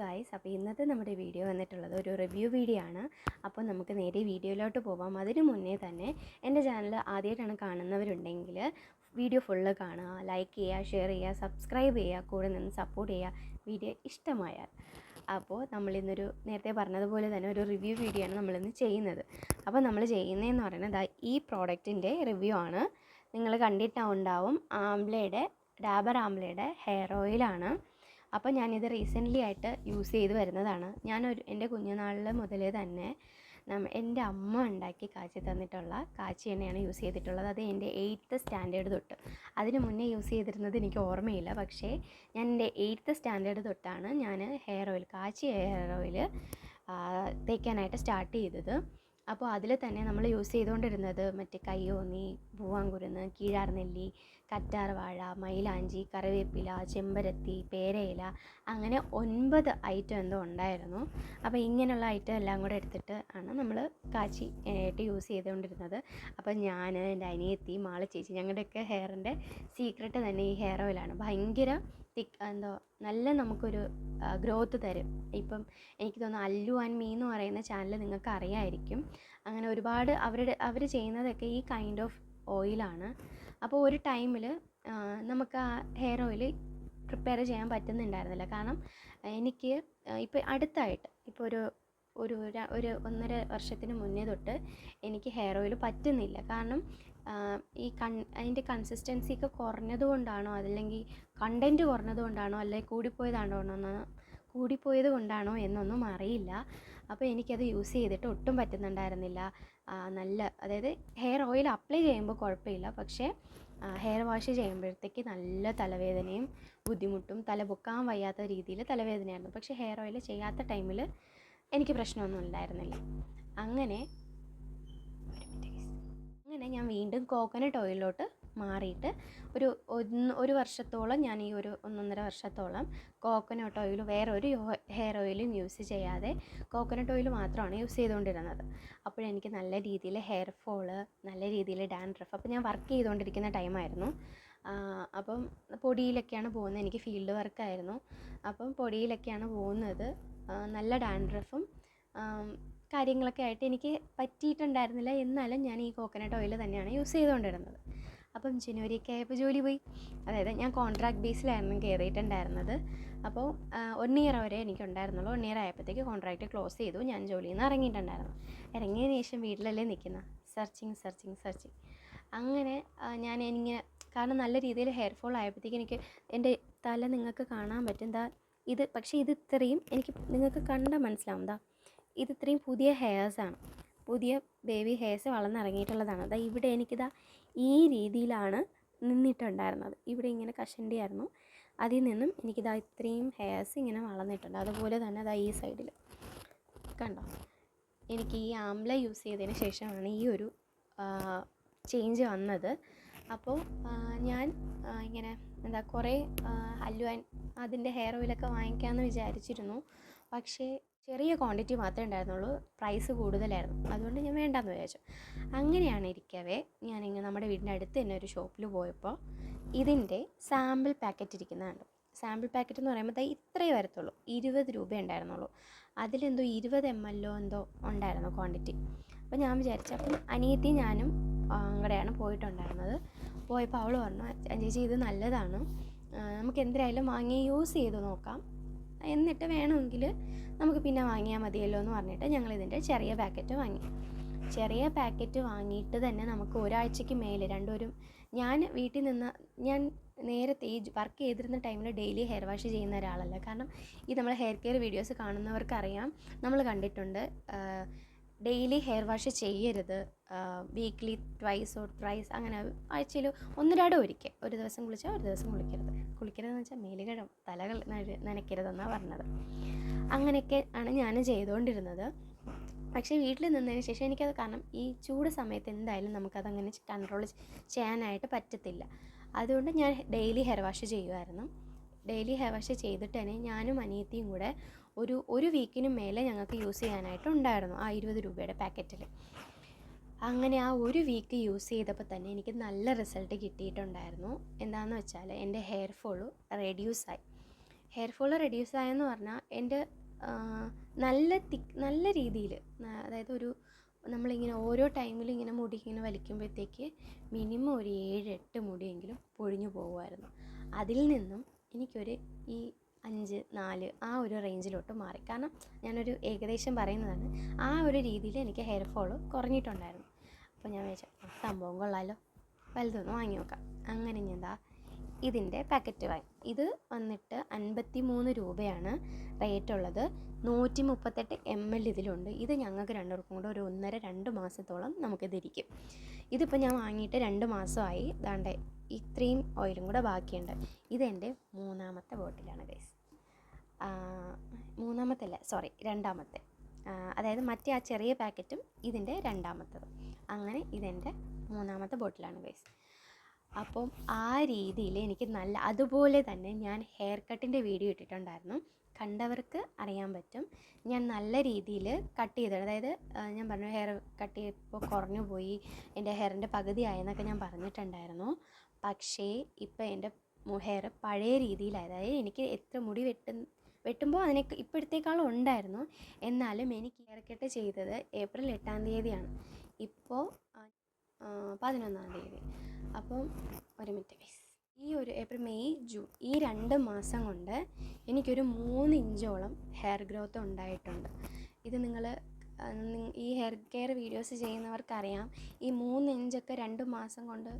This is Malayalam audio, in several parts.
ഗായ്സ് അപ്പോൾ ഇന്നത്തെ നമ്മുടെ വീഡിയോ വന്നിട്ടുള്ളത് ഒരു റിവ്യൂ വീഡിയോ ആണ്. അപ്പോൾ നമുക്ക് നേരെ വീഡിയോയിലോട്ട് പോവാം. അതിന് മുന്നേ തന്നെ എന്റെ ചാനൽ ആദ്യമായിട്ടാണ് കാണുന്നവരുണ്ടെങ്കിൽ വീഡിയോ ഫുള്ള് കാണുക ലൈക്ക് ചെയ്യുക ഷെയർ ചെയ്യുക സബ്സ്ക്രൈബ് ചെയ്യുക കൂടെ നിന്ന് സപ്പോർട്ട് ചെയ്യുക. വീഡിയോ ഇഷ്ടമായാൽ. അപ്പോൾ നമ്മളിന്നൊരു നേരത്തെ പറഞ്ഞതുപോലെ തന്നെ ഒരു റിവ്യൂ വീഡിയോ ആണ് നമ്മളിന്ന് ചെയ്യുന്നത്. അപ്പോൾ നമ്മൾ ചെയ്യുന്നതെന്ന് പറയുന്നത് ഈ പ്രോഡക്റ്റിന്റെ റിവ്യൂ ആണ്. നിങ്ങൾ കണ്ടിട്ടുണ്ടാവും ആംബ്ലയുടെ ഡാബർ ആംബ്ലയുടെ ഹെയർ ഓയിലാണ് അപ്പോൾ ഞാനിത് റീസെന്റ്ലി ആയിട്ട് യൂസ് ചെയ്ത് വരുന്നതാണ്. ഞാനൊരു എന്റെ കുഞ്ഞുനാളിൽ മുതലേ തന്നെ എന്റെ അമ്മ ഉണ്ടാക്കി കാച്ചി തന്നിട്ടുള്ള കാച്ചി എണ്ണയാണ് യൂസ് ചെയ്തിട്ടുള്ളത്. അത് എന്റെ എയ്ത്ത് സ്റ്റാൻഡേർഡ് തൊട്ട്. അതിന് മുന്നേ യൂസ് ചെയ്തിരുന്നത് എനിക്ക് ഓർമ്മയില്ല. പക്ഷേ ഞാൻ എന്റെ എയ്ത്ത് സ്റ്റാൻഡേർഡ് തൊട്ടാണ് ഞാൻ ഹെയർ ഓയിൽ കാച്ചി ഹെയർ ഓയിൽ തേക്കാനായിട്ട് സ്റ്റാർട്ട് ചെയ്തത്. അപ്പോൾ അതിൽ തന്നെ നമ്മൾ യൂസ് ചെയ്തുകൊണ്ടിരുന്നത് മറ്റേ കയ്യോന്നി പൂവാങ്കുരുന്ന് കീഴാർനെല്ലി കറ്റാർ വാഴ മൈലാഞ്ചി കറിവേപ്പില ചെമ്പരത്തി പേരയില അങ്ങനെ ഒൻപത് ഐറ്റം എന്തോ ഉണ്ടായിരുന്നു. അപ്പോൾ ഇങ്ങനെയുള്ള ഐറ്റം എല്ലാം കൂടെ എടുത്തിട്ട് ആണ് നമ്മൾ കാച്ചി ആയിട്ട് യൂസ് ചെയ്തുകൊണ്ടിരുന്നത്. അപ്പോൾ ഞാൻ എന്റെ അനിയത്തി മാള ചേച്ചി ഞങ്ങളുടെയൊക്കെ ഹെയറിന്റെ സീക്രട്ട് തന്നെ ഈ ഹെയർ ഓയിലാണ് ഭയങ്കര തിക്ക് എന്തോ നല്ല നമുക്കൊരു ഗ്രോത്ത് തരും. ഇപ്പം എനിക്ക് തോന്നുന്നു അല്ലു ആൻഡ് മീ എന്ന് പറയുന്ന ചാനൽ നിങ്ങൾക്ക് അറിയായിരിക്കും അങ്ങനെ ഒരുപാട് അവരുടെ അവർ ചെയ്യുന്നതൊക്കെ ഈ കൈൻഡ് ഓഫ് ഓയിലാണ് അപ്പോൾ ഒരു ടൈമിൽ നമുക്ക് ആ ഹെയർ ഓയിൽ പ്രിപ്പയർ ചെയ്യാൻ പറ്റുന്നുണ്ടായിരുന്നില്ല. കാരണം എനിക്ക് ഇപ്പോൾ അടുത്തായിട്ട് ഇപ്പോൾ ഒരു ഒരു ഒരു ഒന്നര വർഷത്തിന് മുന്നേ തൊട്ട് എനിക്ക് ഹെയർ ഓയിൽ പറ്റുന്നില്ല. കാരണം ഈ കൺ അതിന്റെ കൺസിസ്റ്റൻസി ഒക്കെ കുറഞ്ഞത് കൊണ്ടാണോ അതല്ലെങ്കിൽ കണ്ടന്റ് കുറഞ്ഞത് കൊണ്ടാണോ അല്ലെങ്കിൽ കൂടിപ്പോയതാണോ എന്ന് കൂടിപ്പോയത് കൊണ്ടാണോ എന്നൊന്നും അറിയില്ല. അപ്പോൾ എനിക്കത് യൂസ് ചെയ്തിട്ട് ഒട്ടും പറ്റുന്നുണ്ടായിരുന്നില്ല. നല്ല അതായത് ഹെയർ ഓയിൽ അപ്ലൈ ചെയ്യുമ്പോൾ കുഴപ്പമില്ല. പക്ഷേ ഹെയർ വാഷ് ചെയ്യുമ്പോഴത്തേക്ക് നല്ല തലവേദനയും ബുദ്ധിമുട്ടും തല പൊക്കാൻ വയ്യാത്ത രീതിയിൽ തലവേദനയായിരുന്നു. പക്ഷേ ഹെയർ ഓയിൽ ചെയ്യാത്ത ടൈമിൽ എനിക്ക് പ്രശ്നമൊന്നും ഉണ്ടായിരുന്നില്ല. അങ്ങനെ. അങ്ങനെ ഞാൻ വീണ്ടും കോക്കനട്ട് ഓയിലിലോട്ട് മാറിയിട്ട് ഒരു ഒരു വർഷത്തോളം ഞാൻ ഈ ഒരു ഒന്നൊന്നര വർഷത്തോളം കോക്കനട്ട് ഓയിൽ വേറെ ഒരു ഹെയർ ഓയിലും യൂസ് ചെയ്യാതെ കോക്കനട്ട് ഓയിൽ മാത്രമാണ് യൂസ് ചെയ്തുകൊണ്ടിരുന്നത്. അപ്പോഴെനിക്ക് നല്ല രീതിയിൽ ഹെയർ ഫോൾ നല്ല രീതിയിൽ ഡാൻഡ്രഫ് അപ്പോൾ ഞാൻ വർക്ക് ചെയ്തുകൊണ്ടിരിക്കുന്ന ടൈമായിരുന്നു അപ്പം പൊടിയിലൊക്കെയാണ് പോകുന്നത്. എനിക്ക് ഫീൽഡ് വർക്കായിരുന്നു അപ്പം പൊടിയിലൊക്കെയാണ് പോകുന്നത്. നല്ല ഡാൻഡ്രഫും കാര്യങ്ങളൊക്കെ ആയിട്ട് എനിക്ക് പറ്റിയിട്ടുണ്ടായിരുന്നില്ല. എന്നാലും ഞാൻ ഈ കോക്കനട്ട് ഓയിൽ തന്നെയാണ് യൂസ് ചെയ്തുകൊണ്ടിരുന്നത്. അപ്പം ജനുവരിയൊക്കെ ആയപ്പോൾ ജോലി പോയി. അതായത് ഞാൻ കോൺട്രാക്ട് ബേസിലായിരുന്നു കയറിയിട്ടുണ്ടായിരുന്നത്. അപ്പോൾ വൺ ഇയർ വരെ എനിക്ക് ഉണ്ടായിരുന്നുള്ളൂ വൺ ഇയർ ആയപ്പോഴത്തേക്ക് കോൺട്രാക്റ്റ് ക്ലോസ് ചെയ്തു. ഞാൻ ജോലിയിൽ നിന്ന് ഇറങ്ങിയിട്ടുണ്ടായിരുന്നു. ഇറങ്ങിയതിന് ശേഷം വീട്ടിലല്ലേ നിൽക്കുന്ന? സെർച്ചിങ് സെർച്ചിങ് സെർച്ചിങ് അങ്ങനെ ഞാൻ എനിങ്ങനെ കാരണം നല്ല രീതിയിൽ ഹെയർ ഫോൾ ആയപ്പോഴത്തേക്ക് എനിക്ക് എന്റെ തല നിങ്ങൾക്ക് കാണാൻ പറ്റും. എന്താ ഇത് പക്ഷേ ഇത് ഇത്രയും എനിക്ക് നിങ്ങൾക്ക് കണ്ടാൽ മനസ്സിലാവും. എന്താ ഇത് ഇത്രയും പുതിയ ഹെയർസാണ് പുതിയ ബേബി ഹെയർസ് വളർന്നിറങ്ങിയിട്ടുള്ളതാണ്. അതാ ഇവിടെ എനിക്കിതാ ഈ രീതിയിലാണ് നിന്നിട്ടുണ്ടായിരുന്നത്. ഇവിടെ ഇങ്ങനെ കഷണ്ടി ആയിരുന്നു അതിൽ നിന്നും എനിക്കിതാ ഇത്രയും ഹെയർസ് ഇങ്ങനെ വളർന്നിട്ടുണ്ട്. അതുപോലെ തന്നെ അതാ ഈ സൈഡിൽ കണ്ടോ? എനിക്ക് ഈ ആംല യൂസ് ചെയ്തതിന് ശേഷമാണ് ഈ ഒരു ചേഞ്ച് വന്നത്. അപ്പോൾ ഞാൻ ഇങ്ങനെ എന്താ കുറേ അല്ലുവാൻ അതിന്റെ ഹെയർ ഓയിലൊക്കെ വാങ്ങിക്കാമെന്ന് വിചാരിച്ചിരുന്നു. പക്ഷേ ചെറിയ ക്വാണ്ടിറ്റി മാത്രമേ ഉണ്ടായിരുന്നുള്ളൂ പ്രൈസ് കൂടുതലായിരുന്നു. അതുകൊണ്ട് ഞാൻ വേണ്ടാന്ന് വിചാരിച്ചു. അങ്ങനെയാണ് ഇരിക്കവേ ഞാനിങ്ങനെ നമ്മുടെ വീടിന്റെ അടുത്ത് തന്നെ ഒരു ഷോപ്പിൽ പോയപ്പോൾ ഇതിന്റെ സാമ്പിൾ പാക്കറ്റ് ഇരിക്കുന്നതാണ് സാമ്പിൾ പാക്കറ്റ് എന്ന് പറയുമ്പോൾ ഇത്രയേ വരത്തുള്ളൂ. ഇരുപത് രൂപ ഉണ്ടായിരുന്നുള്ളൂ. അതിലെന്തോ ഇരുപത് എം എല്ലോ എന്തോ ഉണ്ടായിരുന്നു ക്വാണ്ടിറ്റി അപ്പോൾ ഞാൻ വിചാരിച്ചു അപ്പം അനിയത്തി ഞാനും അങ്ങടെയാണ് പോയിട്ടുണ്ടായിരുന്നത്. പോയപ്പോൾ അവൾ പറഞ്ഞു ചേച്ചി ഇത് നല്ലതാണ്. നമുക്ക് എന്തായാലും വാങ്ങി യൂസ് ചെയ്ത് നോക്കാം. എന്നിട്ട് വേണമെങ്കിൽ നമുക്ക് പിന്നെ വാങ്ങിയാൽ മതിയല്ലോ എന്ന് പറഞ്ഞിട്ട് ഞങ്ങൾ ഇതിന്റെ ചെറിയ പാക്കറ്റ് വാങ്ങി. ചെറിയ പാക്കറ്റ് വാങ്ങിയിട്ട് തന്നെ നമുക്ക് ഒരാഴ്ചയ്ക്ക് മേലെ രണ്ടൊരും ഞാൻ വീട്ടിൽ നിന്ന് ഞാൻ നേരത്തെ ഈ വർക്ക് ചെയ്തിരുന്ന ടൈമിൽ ഡെയിലി ഹെയർ വാഷ് ചെയ്യുന്ന ഒരാളല്ല. കാരണം ഈ നമ്മൾ ഹെയർ കെയർ വീഡിയോസ് കാണുന്നവർക്കറിയാം. നമ്മൾ കണ്ടിട്ടുണ്ട് ഡെയിലി ഹെയർ വാഷ് ചെയ്യരുത്. വീക്ക്ലി ട്വൈസ് ഓർ ട്രൈസ് അങ്ങനെ ആഴ്ചയിൽ ഒന്നിരാടെ ഒരിക്കൽ. ഒരു ദിവസം കുളിച്ചാൽ ഒരു ദിവസം കുളിക്കരുത്. കുളിക്കരുതെന്ന് വെച്ചാൽ മേലുകഴം തലകൾ നന- നനയ്ക്കരുതെന്നാണ് പറഞ്ഞത്. അങ്ങനെയൊക്കെ ആണ് ഞാൻ ചെയ്തുകൊണ്ടിരുന്നത്. പക്ഷേ വീട്ടിൽ നിന്നതിന് ശേഷം എനിക്കത് കാരണം ഈ ചൂട് സമയത്ത് എന്തായാലും നമുക്കതങ്ങനെ കൺട്രോൾ ചെയ്യാനായിട്ട് പറ്റത്തില്ല. അതുകൊണ്ട് ഞാൻ ഡെയിലി ഹെയർ വാഷ് ചെയ്യുമായിരുന്നു. ഡെയിലി ഹെയർ വാഷ് ചെയ്തിട്ട് തന്നെ ഞാനും അനിയത്തിയും കൂടെ ഒരു ഒരു വീക്കിന് മേലെ ഞങ്ങൾക്ക് യൂസ് ചെയ്യാനായിട്ട് ഉണ്ടായിരുന്നു ആ ഇരുപത് രൂപയുടെ പാക്കറ്റിൽ. അങ്ങനെ ആ ഒരു വീക്ക് യൂസ് ചെയ്തപ്പോൾ തന്നെ എനിക്ക് നല്ല റിസൾട്ട് കിട്ടിയിട്ടുണ്ടായിരുന്നു. എന്താണെന്ന് വെച്ചാൽ എന്റെ ഹെയർ ഫോൾ റെഡ്യൂസായി ഹെയർ ഫോൾ റെഡ്യൂസ് ആയെന്ന് പറഞ്ഞാൽ എന്റെ നല്ല തിക്ക് നല്ല രീതിയിൽ അതായത് ഒരു നമ്മളിങ്ങനെ ഓരോ ടൈമിലും ഇങ്ങനെ മുടി ഇങ്ങനെ വലിക്കുമ്പോഴത്തേക്ക് മിനിമം ഒരു ഏഴ് എട്ട് മുടിയെങ്കിലും പൊഴിഞ്ഞു പോകുമായിരുന്നു. അതിൽ നിന്നും എനിക്കൊരു ഈ അഞ്ച് നാല് ആ ഒരു റേഞ്ചിലോട്ട് മാറി. കാരണം ഞാനൊരു ഏകദേശം പറയുന്നതാണ്. ആ ഒരു രീതിയിൽ എനിക്ക് ഹെയർ ഫോൾ കുറഞ്ഞിട്ടുണ്ടായിരുന്നു. അപ്പോൾ ഞാൻ വിചാരിച്ചു സംഭവം കൊള്ളാലോ. വലുതൊന്ന് വാങ്ങി നോക്കാം. അങ്ങനെ ഞാൻ എന്താ ഇതിന്റെ പാക്കറ്റ് വാങ്ങി. ഇത് വന്നിട്ട് അൻപത്തി മൂന്ന് രൂപയാണ് റേറ്റ് ഉള്ളത്. നൂറ്റി മുപ്പത്തെട്ട് എം എൽ ഇതിലുണ്ട്. ഇത് ഞങ്ങൾക്ക് രണ്ടുപേർക്കും കൂടെ ഒരു ഒന്നര രണ്ട് മാസത്തോളം നമുക്കിതിരിക്കും ഇതിപ്പോൾ ഞാൻ വാങ്ങിയിട്ട് രണ്ട് മാസമായി. ദാണ്ടെ ഇത്രയും ഓയിലും കൂടെ ബാക്കിയുണ്ട്. ഇതെന്റെ മൂന്നാമത്തെ ബോട്ടിലാണ് ഗൈസ് മൂന്നാമത്തെ അല്ല സോറി രണ്ടാമത്തെ. അതായത് മറ്റേ ആ ചെറിയ പാക്കറ്റും ഇതിന്റെ രണ്ടാമത്തത്. അങ്ങനെ ഇതെന്റെ മൂന്നാമത്തെ ബോട്ടിലാണ് ഗൈസ് അപ്പം ആ രീതിയിൽ എനിക്ക് നല്ല അതുപോലെ തന്നെ ഞാൻ ഹെയർ കട്ടിന്റെ വീഡിയോ ഇട്ടിട്ടുണ്ടായിരുന്നു. കണ്ടവർക്ക് അറിയാൻ പറ്റും. ഞാൻ നല്ല രീതിയിൽ കട്ട് ചെയ്തത് അതായത് ഞാൻ പറഞ്ഞു ഹെയർ കട്ട് ചെയ്തപ്പോൾ കുറഞ്ഞു പോയി എന്റെ ഹെയറിന്റെ പകുതി ആയെന്നൊക്കെ ഞാൻ പറഞ്ഞിട്ടുണ്ടായിരുന്നു. പക്ഷേ ഇപ്പം എന്റെ ഹെയർ പഴയ രീതിയിലായി. അതായത് എനിക്ക് എത്ര മുടി വെട്ടു വെട്ടുമ്പോൾ അതിനെ ഇപ്പോഴത്തേക്കാളും ഉണ്ടായിരുന്നു. എന്നാലും എനിക്ക് ഹെയർ കട്ട് ചെയ്തത് ഏപ്രിൽ എട്ടാം തീയതിയാണ്. ഇപ്പോൾ പതിനൊന്നാം തീയതി. അപ്പം ഒരു മിനിറ്റ് ഗൈസ് ഈ ഒരു ഏപ്രിൽ മെയ് ജൂൺ ഈ രണ്ട് മാസം കൊണ്ട് എനിക്കൊരു മൂന്ന് ഇഞ്ചോളം ഹെയർ ഗ്രോത്ത് ഉണ്ടായിട്ടുണ്ട്. ഇത് നിങ്ങൾ ഈ ഹെയർ കെയർ വീഡിയോസ് ചെയ്യുന്നവർക്കറിയാം. ഈ മൂന്ന് ഇഞ്ചൊക്കെ രണ്ട് മാസം കൊണ്ട്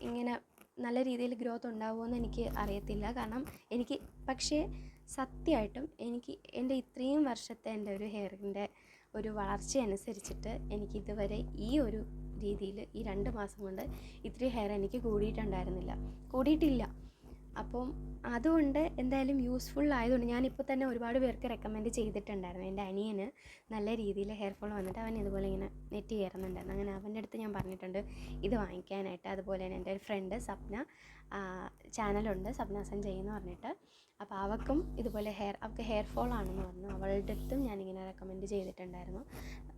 ഇങ്ങനെ നല്ല രീതിയിൽ ഗ്രോത്ത് ഉണ്ടാവുമെന്ന് എനിക്ക് അറിയത്തില്ല. കാരണം എനിക്ക് പക്ഷേ സത്യമായിട്ടും എനിക്ക് എന്റെ ഇത്രയും വർഷത്തെ എന്റെ ഒരു ഹെയറിന്റെ ഒരു വളർച്ച അനുസരിച്ചിട്ട് എനിക്ക് ഇതുവരെ ഈ ഒരു രീതിയിൽ ഈ രണ്ട് മാസം കൊണ്ട് ഇത്രയും ഹെയർ എനിക്ക് കൂടിയിട്ടുണ്ടായിരുന്നില്ല. കൂടിയിട്ടില്ല. അപ്പം അതുകൊണ്ട് എന്തായാലും യൂസ്ഫുൾ ആയതുകൊണ്ട് ഞാനിപ്പോൾ തന്നെ ഒരുപാട് പേർക്ക് റെക്കമെൻഡ് ചെയ്തിട്ടുണ്ടായിരുന്നു. എന്റെ അനിയന് നല്ല രീതിയിൽ ഹെയർ ഫോൾ വന്നിട്ട് അവൻ ഇതുപോലെ ഇങ്ങനെ നെറ്റ് കയറുന്നുണ്ടായിരുന്നു. അങ്ങനെ അവന്റെ അടുത്ത് ഞാൻ പറഞ്ഞിട്ടുണ്ട് ഇത് വാങ്ങിക്കാനായിട്ട്. അതുപോലെ തന്നെ എന്റെ ഒരു ഫ്രണ്ട് സപ്ന ചാനലുണ്ട് സപ്ന സഞ്ജയ് എന്ന് പറഞ്ഞിട്ട്. അപ്പോൾ അവൾക്കും ഇതുപോലെ ഹെയർ അവൾക്ക് ഹെയർ ഫോൾ ആണെന്ന് പറഞ്ഞു. അവളുടെ അടുത്തും ഞാനിങ്ങനെ റെക്കമെൻഡ് ചെയ്തിട്ടുണ്ടായിരുന്നു.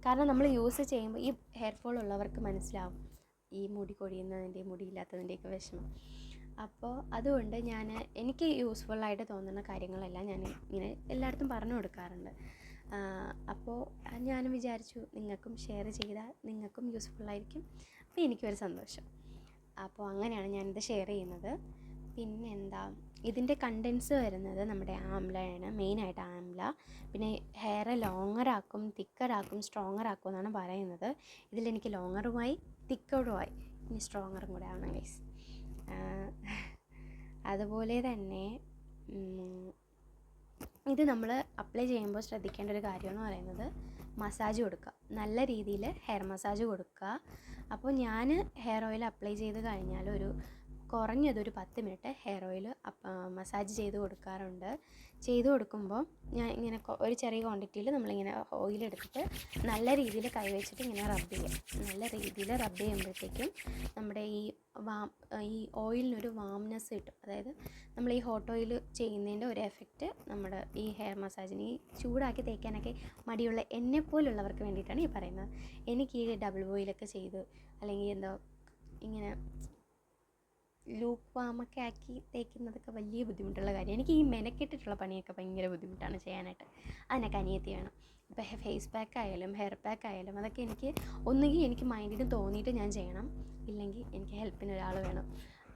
കാരണം നമ്മൾ യൂസ് ചെയ്യുമ്പോൾ ഈ ഹെയർ ഫോൾ ഉള്ളവർക്ക് മനസ്സിലാവും ഈ മുടി കൊഴിയുന്നതിന്റെ മുടിയില്ലാത്തതിന്റെയൊക്കെ വിഷമം. അപ്പോൾ അതുകൊണ്ട് ഞാൻ എനിക്ക് യൂസ്ഫുൾ ആയിട്ട് തോന്നുന്ന കാര്യങ്ങളെല്ലാം ഞാൻ ഇങ്ങനെ എല്ലായിടത്തും പറഞ്ഞു കൊടുക്കാറുണ്ട്. അപ്പോൾ ഞാനും വിചാരിച്ചു നിങ്ങൾക്കും ഷെയർ ചെയ്താൽ നിങ്ങൾക്കും യൂസ്ഫുൾ ആയിരിക്കും. അപ്പോൾ എനിക്കൊരു സന്തോഷം. അപ്പോൾ അങ്ങനെയാണ് ഞാനിത് ഷെയർ ചെയ്യുന്നത്. പിന്നെ എന്താ ഇതിന്റെ കണ്ടൻസ് വരുന്നത് നമ്മുടെ ആംലയാണ് മെയിനായിട്ട് ആംല. പിന്നെ ഹെയർ ലോങ്ങറാക്കും തിക്കറാക്കും ആക്കും എന്നാണ് പറയുന്നത്. ഇതിലെനിക്ക് ലോങ്ങറുമായി തിക്കറുമായി ഇനി സ്ട്രോങ്ങറും കൂടെ ആവണം ഗൈസ് അതുപോലെ തന്നെ ഇത് നമ്മൾ അപ്ലൈ ചെയ്യുമ്പോൾ ശ്രദ്ധിക്കേണ്ട ഒരു കാര്യമെന്ന് പറയുന്നത് മസാജ് കൊടുക്കുക. നല്ല രീതിയിൽ ഹെയർ മസാജ് കൊടുക്കുക. അപ്പോൾ ഞാൻ ഹെയർ ഓയിൽ അപ്ലൈ ചെയ്ത് കഴിഞ്ഞാൽ ഒരു കുറഞ്ഞതൊരു പത്ത് മിനിറ്റ് ഹെയർ ഓയിൽ മസാജ് ചെയ്ത് കൊടുക്കാറുണ്ട്. ചെയ്ത് കൊടുക്കുമ്പോൾ ഞാൻ ഇങ്ങനെ ഒരു ചെറിയ ക്വാണ്ടിറ്റിയിൽ നമ്മളിങ്ങനെ ഓയിൽ എടുത്തിട്ട് നല്ല രീതിയിൽ കൈവച്ചിട്ട് ഇങ്ങനെ റബ്ബ് ചെയ്യുക നല്ല രീതിയിൽ റബ്ബ് ചെയ്യുമ്പോഴത്തേക്കും നമ്മുടെ ഈ വാം ഈ ഓയിലിനൊരു വാംനെസ് കിട്ടും. അതായത് നമ്മൾ ഈ ഹോട്ട് ഓയിൽ ചെയ്യുന്നതിന്റെ ഒരു എഫക്റ്റ് നമ്മുടെ ഈ ഹെയർ മസാജിന് ഈ ചൂടാക്കി തേക്കാനൊക്കെ മടിയുള്ള എന്നെ പോലുള്ളവർക്ക് വേണ്ടിയിട്ടാണ് ഈ പറയുന്നത്. എനിക്ക് ഈ ഡബിൾ ബോയിലൊക്കെ ചെയ്ത് അല്ലെങ്കിൽ എന്തോ ഇങ്ങനെ ലൂപ്പ് വാമൊക്കെ ആക്കി തേക്കുന്നതൊക്കെ വലിയ ബുദ്ധിമുട്ടുള്ള കാര്യം. എനിക്ക് ഈ മെനക്കെട്ടിട്ടുള്ള പണിയൊക്കെ ഭയങ്കര ബുദ്ധിമുട്ടാണ് ചെയ്യാനായിട്ട്. അതിനൊക്കെ അനിയത്തി വേണം. ഇപ്പോൾ ഫേസ് പാക്ക് ആയാലും ഹെയർ പാക്ക് ആയാലും അതൊക്കെ എനിക്ക് ഒന്നുകിൽ എനിക്ക് മൈൻഡിന് തോന്നിയിട്ട് ഞാൻ ചെയ്യണം. ഇല്ലെങ്കിൽ എനിക്ക് ഹെൽപ്പിന് ഒരാൾ വേണം.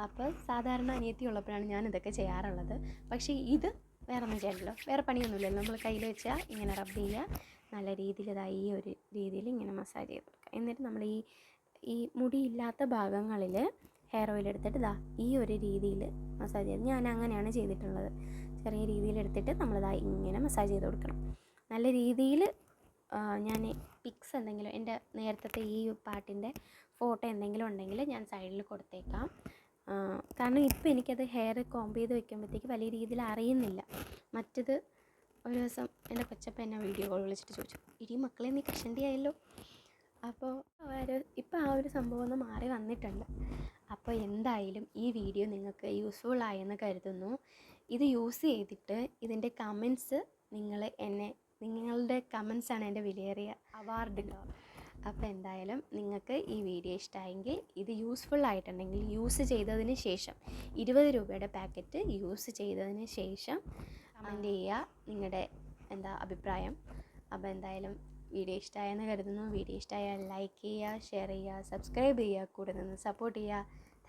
അപ്പോൾ സാധാരണ അനിയത്തി ഉള്ളപ്പോഴാണ് ഞാൻ ഇതൊക്കെ ചെയ്യാറുള്ളത്. പക്ഷേ ഇത് വേറെ ഒന്നും ചെയ്യണ്ടല്ലോ. വേറെ പണിയൊന്നുമില്ലല്ലോ. നമ്മൾ കയ്യിൽ വെച്ചാൽ ഇങ്ങനെ റബ്ബ് ചെയ്യുക നല്ല രീതിയിൽ ഇതായി ഈ ഒരു രീതിയിൽ ഇങ്ങനെ മസാജ് ചെയ്ത് കൊടുക്കുക. എന്നിട്ട് നമ്മൾ ഈ ഈ മുടിയില്ലാത്ത ഭാഗങ്ങളിൽ ഹെയർ ഓയിൽ എടുത്തിട്ട് ഇതാ ഈ ഒരു രീതിയിൽ മസാജ് ചെയ്ത് ഞാൻ അങ്ങനെയാണ് ചെയ്തിട്ടുള്ളത്. ചെറിയ രീതിയിൽ എടുത്തിട്ട് നമ്മളിതാ ഇങ്ങനെ മസാജ് ചെയ്ത് കൊടുക്കണം. നല്ല രീതിയിൽ ഞാൻ പിക്സ് എന്തെങ്കിലും എന്റെ നേരത്തെ ഈ പാട്ടിന്റെ ഫോട്ടോ എന്തെങ്കിലും ഉണ്ടെങ്കിൽ ഞാൻ സൈഡിൽ കൊടുത്തേക്കാം. കാരണം ഇപ്പോൾ എനിക്കത് ഹെയർ കോംബ് ചെയ്ത് വെക്കുമ്പോഴത്തേക്ക് വലിയ രീതിയിൽ അറിയുന്നില്ല. മറ്റത് ഒരു ദിവസം എന്റെ കൊച്ചപ്പ എന്നെ വീഡിയോ കോൾ വിളിച്ചിട്ട് ചോദിച്ചു ഇടി മക്കളെ നീ കഷണ്ടി ആയല്ലോ അപ്പോൾ അവർ ഇപ്പോൾ ആ ഒരു സംഭവം ഒന്ന് മാറി വന്നിട്ടുണ്ട്. അപ്പോൾ എന്തായാലും ഈ വീഡിയോ നിങ്ങൾക്ക് യൂസ്ഫുൾ ആയെന്ന് കരുതുന്നു. ഇത് യൂസ് ചെയ്തിട്ട് ഇതിന്റെ കമൻസ് നിങ്ങൾ എന്നെ നിങ്ങളുടെ കമൻസാണ് എന്റെ വിലയേറിയ അവാർഡുകൾ അപ്പോൾ എന്തായാലും നിങ്ങൾക്ക് ഈ വീഡിയോ ഇഷ്ടമായെങ്കിൽ ഇത് യൂസ്ഫുൾ ആയിട്ടുണ്ടെങ്കിൽ യൂസ് ചെയ്തതിന് ശേഷം ഇരുപത് രൂപയുടെ പാക്കറ്റ് യൂസ് ചെയ്തതിന് ശേഷം കമന്റ് ചെയ്യുക നിങ്ങളുടെ എന്താ അഭിപ്രായം. അപ്പോൾ എന്തായാലും വീഡിയോ ഇഷ്ടമായെന്ന് കരുതുന്നു. വീഡിയോ ഇഷ്ടമായാൽ ലൈക്ക് ചെയ്യുക ഷെയർ ചെയ്യുക സബ്സ്ക്രൈബ് ചെയ്യുക കൂടെ നിന്ന് സപ്പോർട്ട് ചെയ്യുക